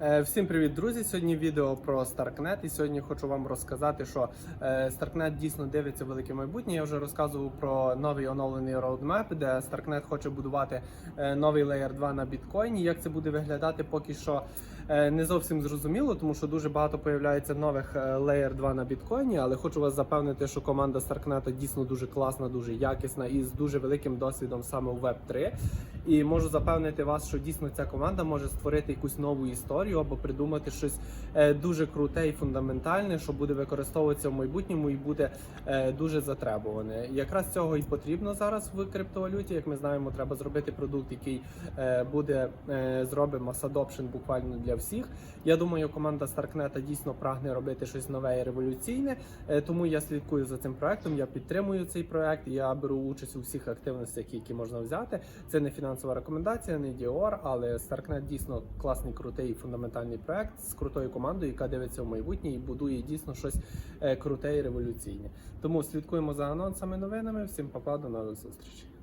Е, Всім привіт, друзі! Сьогодні відео про Starknet. І сьогодні хочу вам розказати, що е, Starknet дійсно дивиться велике майбутнє. Я вже розказував про новий оновлений роудмеп, де Starknet хоче будувати е, новий Layer 2 на біткоїні. Як це буде виглядати, поки що не зовсім зрозуміло, тому що дуже багато появляється нових Layer 2 на біткоїні. Але хочу вас запевнити, що команда Starknet дійсно дуже класна, дуже якісна і з дуже великим досвідом саме у Web 3. І можу запевнити вас, що дійсно ця команда може створити якусь нову історію або придумати щось е, дуже круте і фундаментальне, що буде використовуватися в майбутньому і буде е, дуже затребуване. Якраз цього і потрібно зараз в криптовалюті. Як ми знаємо, треба зробити продукт, який е, буде mass adoption буквально для всіх. Я думаю, команда Starknet дійсно прагне робити щось нове і революційне. Тому я слідкую за цим проектом. Я підтримую цей проект. Я беру участь у всіх активностях, які можна взяти. Це не фінансова рекомендація, не Діор, але Starknet дійсно класний, крутий і фундаментальний проект з крутою командою, яка дивиться в майбутнє і будує дійсно щось е, круте і революційне. Тому слідкуємо за анонсами, новинами. Всім попа, до нових зустрічей.